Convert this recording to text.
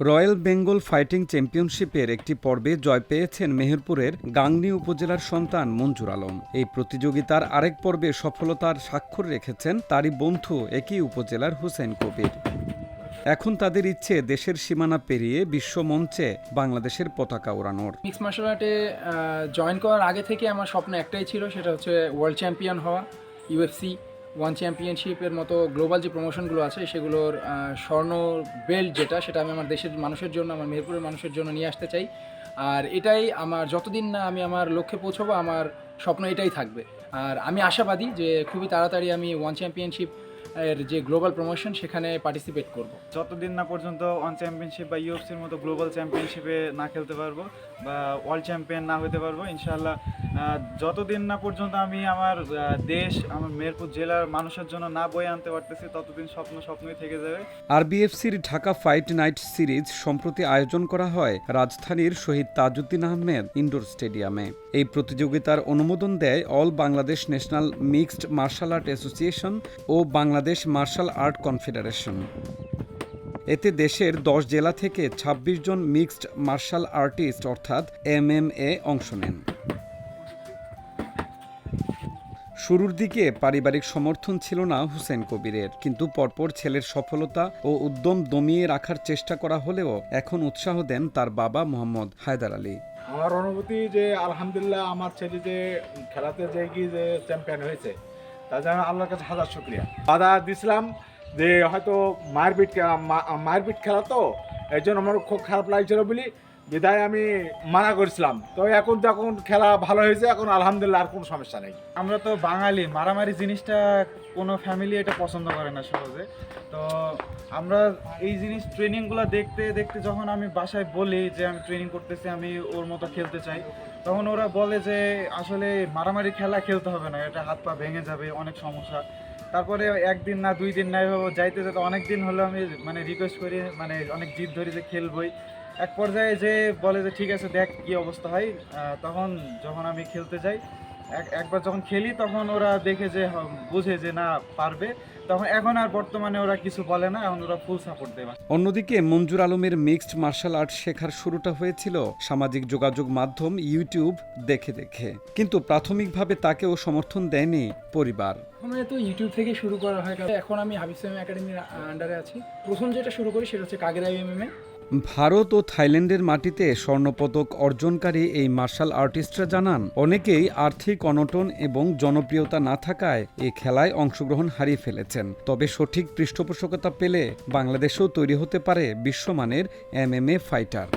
Royal Bengal fighting চ্যাম্পিয়নশিপের একটি পর্বে জয় পেয়েছেন মেহেরপুরের গাংনী উপজেলার সন্তান মঞ্জুর আলম। এই প্রতিযোগিতার আরেক পর্বে সফলতার স্বাক্ষর রেখেছেন তারই বন্ধু একই উপজেলার হুসেন কবির। এখন তাদের ইচ্ছে দেশের সীমানা পেরিয়ে বিশ্ব মঞ্চে বাংলাদেশের পতাকা ওড়ানোর। মিক্স মার্শাল আর্টে জয়েন করার আগে থেকে আমার স্বপ্ন একটাই ছিল, সেটা হচ্ছে ওয়ার্ল্ড চ্যাম্পিয়ন হওয়া ইউএফসি ওয়ান চ্যাম্পিয়নশিপের মতো গ্লোবাল যে প্রমোশনগুলো আছে, সেগুলোর স্বর্ণ বেল্ট যেটা, সেটা আমি আমার দেশের মানুষের জন্য, আমার মেহেরপুরের মানুষের জন্য নিয়ে আসতে চাই। আর এটাই আমার, যতদিন না আমি আমার লক্ষ্যে পৌঁছবো, আমার স্বপ্ন এটাই থাকবে। আর আমি আশাবাদী যে খুবই তাড়াতাড়ি আমি ওয়ান চ্যাম্পিয়নশিপ এর যে গ্লোবাল প্রমোশন সেখানে পার্টিসিপেট করব। যতদিন না পর্যন্ত ওয়ান চ্যাম্পিয়নশিপ বা ইউএফসির মতো গ্লোবাল চ্যাম্পিয়নশিপে না খেলতে পারব বা ওয়ার্ল্ড চ্যাম্পিয়ন না হতে পারব, ইনশাআল্লাহ যতদিন না পর্যন্ত আমি আমার দেশ, আমার মেহেরপুর জেলার মানুষের জন্য না বয়ে আনতে পারতেছি, ততদিন স্বপ্ন স্বপ্নই থেকে যাবে। আরবিএফসির ঢাকা ফাইট নাইট সিরিজ সম্প্রতি আয়োজন করা হয় রাজধানীর শহীদ তাজউদ্দিন আহমেদ ইনডোর স্টেডিয়ামে। এই প্রতিযোগিতার অনুমোদন দেয় all Bangladesh national mixed martial art association ও বাংলাদেশ মার্শাল আর্ট কনফেডারেশন। এতে দেশের দশ জেলা থেকে ২৬ জন মিক্সড মার্শাল আর্টিস্ট অর্থাৎ এমএমএ অংশ নেন। শুরুর দিকে পারিবারিক সমর্থন ছিল না হুসেন কবিরের, কিন্তু পরপর ছেলের সফলতা ও উদ্যম দমিয়ে রাখার চেষ্টা করা হলেও এখন উৎসাহ দেন তার বাবা মোহাম্মদ হায়দার আলী। আমার অনুভূতি যে, আলহামদুলিল্লাহ আমার ছেলে যে খেলাতে যে গিয়ে যে চ্যাম্পিয়ন হয়েছে, তার জন্য আল্লাহর কাছে হাজার শুক্রিয়া। বাধা দিছিলাম যে, হয়তো মারপিট মারপিট খেলা তো এই জন্য আমার খুব খারাপ লাগছিল বলি বিদায় আমি মানা করেছিলাম। তো এখন তো এখন খেলা ভালো হয়েছে, এখন আলহামদুলিল্লাহ আর কোনো সমস্যা নেই। আমরা তো বাঙালি, মারামারি জিনিসটা কোনো ফ্যামিলি এটা পছন্দ করে না সহজে। তো আমরা এই জিনিস ট্রেনিংগুলো দেখতে দেখতে যখন আমি বাসায় বলি যে আমি ট্রেনিং করতেছি, আমি ওর মতো খেলতে চাই, তখন ওরা বলে যে আসলে মারামারি খেলা খেলতে হবে না, এটা হাত পা ভেঙে যাবে, অনেক সমস্যা। তারপরে একদিন না, দুই দিন না, এভাবে যাইতে যেতে অনেক দিন হলো আমি মানে রিকোয়েস্ট করি মানে অনেক জিদ ধরি যে খেলবই। এক পর্যায়ে যে বলে যে ঠিক আছে দেখ কি অবস্থা হয়। তখন যখন আমি খেলতে যাই এক- একবার যখন খেলি তখন ওরা দেখে যে বুঝে যে না পারবে। তখন এখন আর বর্তমানে ওরা কিছু বলে না এখন ওরা ফুল সাপোর্ট দেয় অন্যদিকে মঞ্জুর আলমের মিক্সড মার্শাল আর্ট শেখার শুরুটা হয়েছিল সামাজিক যোগাযোগ মাধ্যম ইউটিউব দেখে দেখে। কিন্তু প্রাথমিকভাবে তাকেও সমর্থন দেয়নি পরিবার। তো ইউটিউব থেকে শুরু করা হয় এখন আমি হাবিব একাডেমির আন্ডারে আছি। প্রথম যেটা শুরু করি সেটা হচ্ছে কাগেরা এমএমএ ভারত ও থাইল্যান্ডের মাটিতে স্বর্ণপদক অর্জনকারী এই মার্শাল আর্টিস্টরা জানান, অনেকেই আর্থিক অনটন এবং জনপ্রিয়তা না থাকায় এ খেলায় অংশগ্রহণ হারিয়ে ফেলেছেন। তবে সঠিক পৃষ্ঠপোষকতা পেলে বাংলাদেশেও তৈরি হতে পারে বিশ্বমানের এমএমএ ফাইটার।